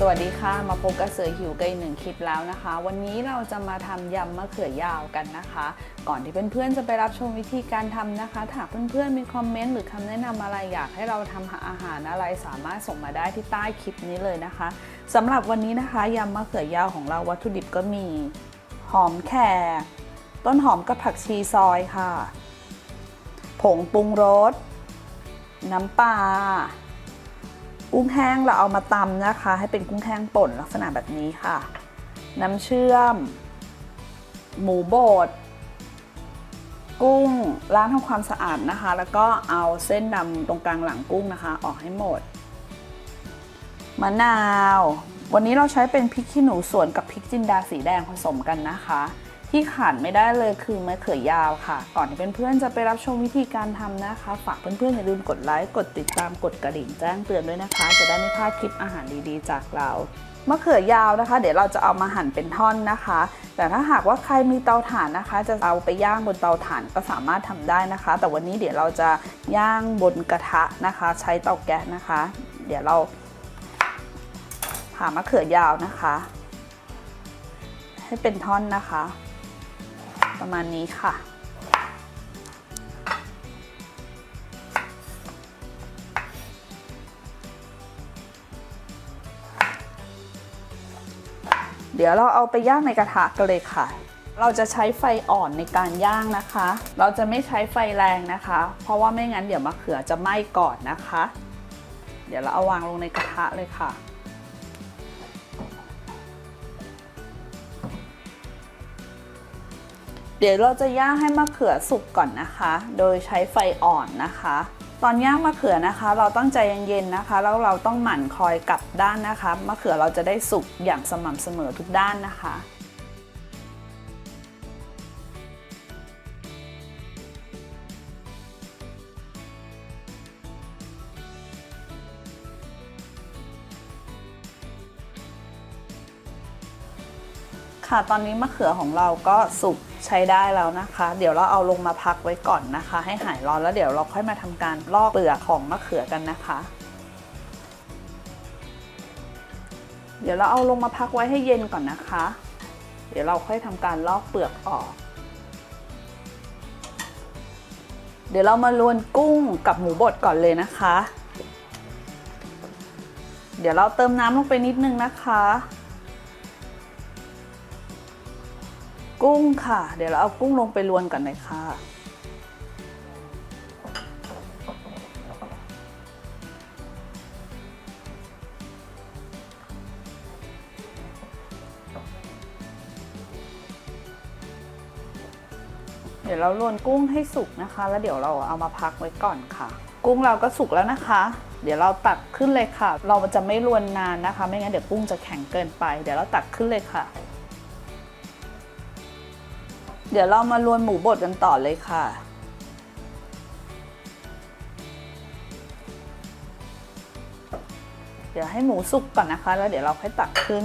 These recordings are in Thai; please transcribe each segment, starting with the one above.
สวัสดีค่ะ มาพบกับเสือหิวกันอีกหนึ่งคลิปแล้วนะคะ วันนี้เราจะมาทำยำมะเขือยาวกันนะคะ ก่อนที่เพื่อนๆจะไปรับชมวิธีการทำนะคะถ้าเพื่อนๆมีคอมเมนต์หรือคำแนะนำอะไรอยากให้เราทำอาหารอะไรสามารถส่งมาได้ที่ใต้คลิปนี้เลยนะคะสำหรับวันนี้นะคะยำมะเขือยาวของเราวัตถุดิบก็มี หอมแขกต้นหอมกับผักชีซอยค่ะ ผงปรุงรสน้ำปลา กุ้งแห้งเราเอามาตำนะคะ ให้เป็นกุ้งแห้งป่นลักษณะแบบนี้ค่ะ น้ำเชื่อม หมูบดกุ้งล้างทำความสะอาดนะคะ แล้วก็เอาเส้นดำตรงกลางหลังกุ้งนะคะ ออกให้หมดมะนาว วันนี้เราใช้เป็นพริกขี้หนูสวนกับพริกจินดาสีแดงผสมกันนะคะ ที่ขาดไม่ได้เลยคือมะเขือยาวค่ะ ก่อนที่เพื่อนๆจะไปรับชมวิธีการทำนะคะ ฝากเพื่อนๆอย่าลืมกดไลค์กดติดตามกดกระดิ่งแจ้งเตือนด้วยนะคะ จะได้ไม่พลาดคลิปอาหารดีๆ จากเรามะเขือยาวนะคะ เดี๋ยวเราจะเอามาหั่นเป็นท่อนนะคะ แต่ถ้าหากว่าใครมีเตาถ่านนะคะ จะเอาไปย่างบนเตาถ่านก็สามารถทำได้นะคะ แต่วันนี้เดี๋ยวเราจะย่างบนกระทะนะคะ ใช้เตาแก๊สนะคะ เดี๋ยวเราผ่ามะเขือยาวนะคะ ให้เป็นท่อนนะคะ ประมาณนี้ค่ะ เดี๋ยวเราเอาไปย่างในกระทะกันเลยค่ะ เราจะใช้ไฟอ่อนในการย่างนะคะ เราจะไม่ใช้ไฟแรงนะคะ เพราะว่าไม่งั้นเดี๋ยวมะเขือจะไหม้ก่อนนะคะ เดี๋ยวเราเอาวางลงในกระทะเลยค่ะ เดี๋ยวเราจะย่างให้มะเขือสุกก่อนนะคะ โดยใช้ไฟอ่อนนะคะ ตอนย่างมะเขือนะคะ เราต้องใจเย็นๆนะคะ แล้วเราต้องหมั่นคอยกลับด้านนะคะ มะเขือเราจะได้สุกอย่างสม่ำเสมอทุกด้านนะคะค่ะ ตอนนี้มะเขือของเราก็สุก ใช้ได้แล้วนะคะ เดี๋ยวเราเอาลงมาพักไว้ก่อนนะคะ ให้หายร้อนแล้วเดี๋ยวเราค่อยมาทำการลอกเปลือกของมะเขือกันนะคะ เดี๋ยวเราเอาลงมาพักไว้ให้เย็นก่อนนะคะ เดี๋ยวเราค่อยทำการลอกเปลือกออก เดี๋ยวเรามาลวนกุ้งกับหมูบดก่อนเลยนะคะ เดี๋ยวเราเติมน้ำลงไปนิดนึงนะคะ กุ้งค่ะ เดี๋ยวเราเอากุ้งลงไปลวนก่อนเลยค่ะ เดี๋ยวเราลวนกุ้งให้สุกนะคะ แล้วเดี๋ยวเราเอามาพักไว้ก่อนค่ะ กุ้งเราก็สุกแล้วนะคะ เดี๋ยวเราตักขึ้นเลยค่ะ เราจะไม่ลวนนานนะคะ ไม่งั้นเดี๋ยวกุ้งจะแข็งเกินไป เดี๋ยวเราตักขึ้นเลยค่ะ เดี๋ยวเรามาลวนหมูบดกันต่อเลยค่ะ เดี๋ยวให้หมูสุกก่อนนะคะ แล้วเดี๋ยวเราค่อยตักขึ้น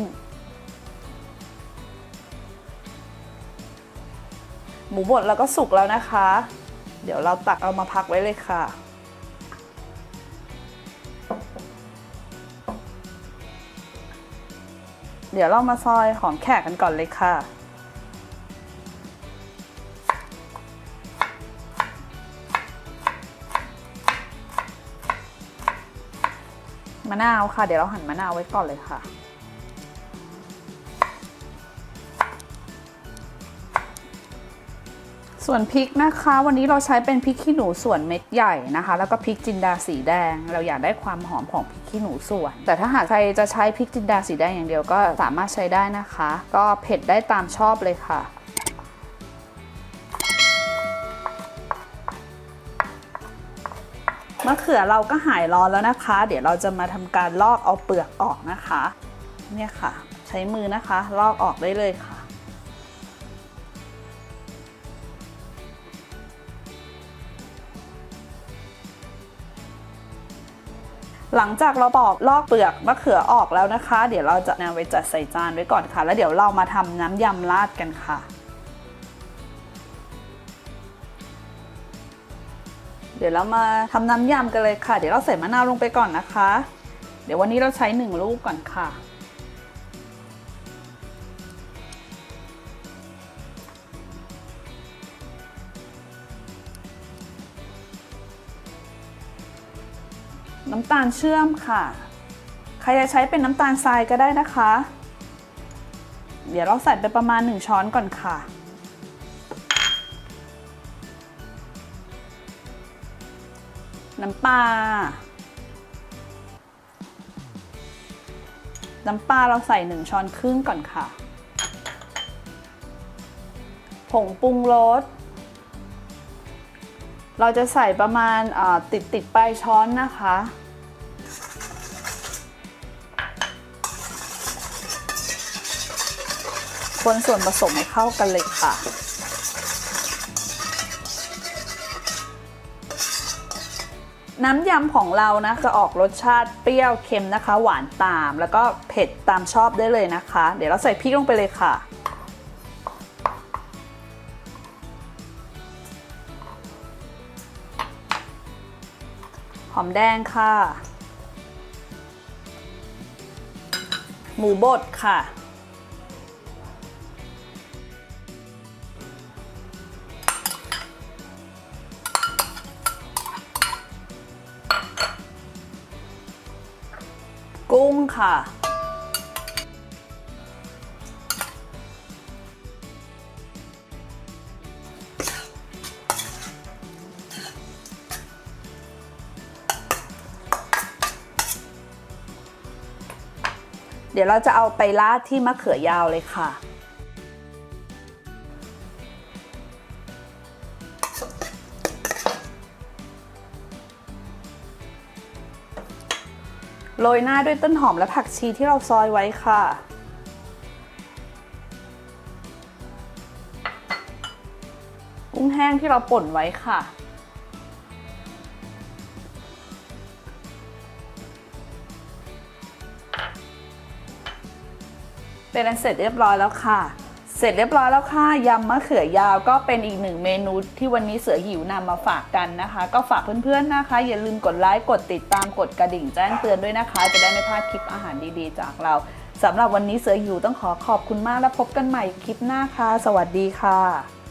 หมูบดเราก็สุกแล้วนะคะ เดี๋ยวเราตักเอามาพักไว้เลยค่ะเดี๋ยวเรามาซอยหอมแขกกันก่อนเลยค่ะ มะนาวค่ะ เดี๋ยวเราหั่นมะนาวไว้ก่อนเลยค่ะ ส่วนพริกนะคะ วันนี้เราใช้เป็นพริกขี้หนูส่วนเม็ดใหญ่นะคะ แล้วก็พริกจินดาสีแดง เราอยากได้ความหอมของพริกขี้หนูส่วน แต่ถ้าหากใครจะใช้พริกจินดาสีแดงอย่างเดียวก็สามารถใช้ได้นะคะ ก็เผ็ดได้ตามชอบเลยค่ะ มะเขือเราก็หายร้อนแล้วนะคะ เดี๋ยวเราจะมาทำการลอกเอาเปลือกออกนะคะ เนี่ยค่ะ ใช้มือนะคะ ลอกออกได้เลยค่ะ หลังจากเราปอกลอกเปลือกมะเขือออกแล้วนะคะ เดี๋ยวเราจะนำไปจัดใส่จานไว้ก่อนค่ะ แล้วเดี๋ยวเรามาทำน้ำยำราดกันค่ะ เดี๋ยวเรามาทำน้ำยำกันเลยค่ะ เดี๋ยวเราใส่มะนาวลงไปก่อนนะคะ เดี๋ยววันนี้เราใช้หนึ่งลูกก่อนค่ะ น้ำตาลเชื่อมค่ะ ใครจะใช้เป็นน้ำตาลทรายก็ได้นะคะ เดี๋ยวเราใส่ไปประมาณ 1 ช้อนก่อนค่ะ น้ำปลา น้ำปลาเราใส่1ช้อนครึ่งก่อนค่ะ ผงปรุงรส เราจะใส่ประมาณาติดติดปลายช้อนนะคะ คนส่วนผสมให้เข้ากันเลยค่ะ น้ำยำของเรานะจะออกรสชาติเปรี้ยวเค็มนะคะ หวานตาม แล้วก็เผ็ดตามชอบได้เลยนะคะ เดี๋ยวเราใส่พริกลงไปเลยค่ะ หอมแดงค่ะ หมูบดค่ะ ค่ะ เดี๋ยวเราจะเอาไปราดที่มะเขือยาวเลยค่ะ โรยหน้าด้วยต้นหอมและผักชีที่เราซอยไว้ค่ะ กุ้งแห้งที่เราป่นไว้ค่ะ เป็นอันเสร็จเรียบร้อยแล้วค่ะ สร็จเรียบร้อยแล้วค่ะยำมะเขือยาวก็เป็นอีกหนึ่งเมนูที่วันนี้เสือหิวนำมาฝากกันนะคะ ก็ฝากเพื่อนๆนะคะ อย่าลืมกดไลค์กดติดตามกดกระดิ่งแจ้งเตือนด้วยนะคะ จะได้ไม่พลาดคลิปอาหารดีๆ จากเราสำหรับวันนี้เสือหิวต้องขอขอบคุณมากและพบกันใหม่คลิปหน้าค่ะ สวัสดีค่ะ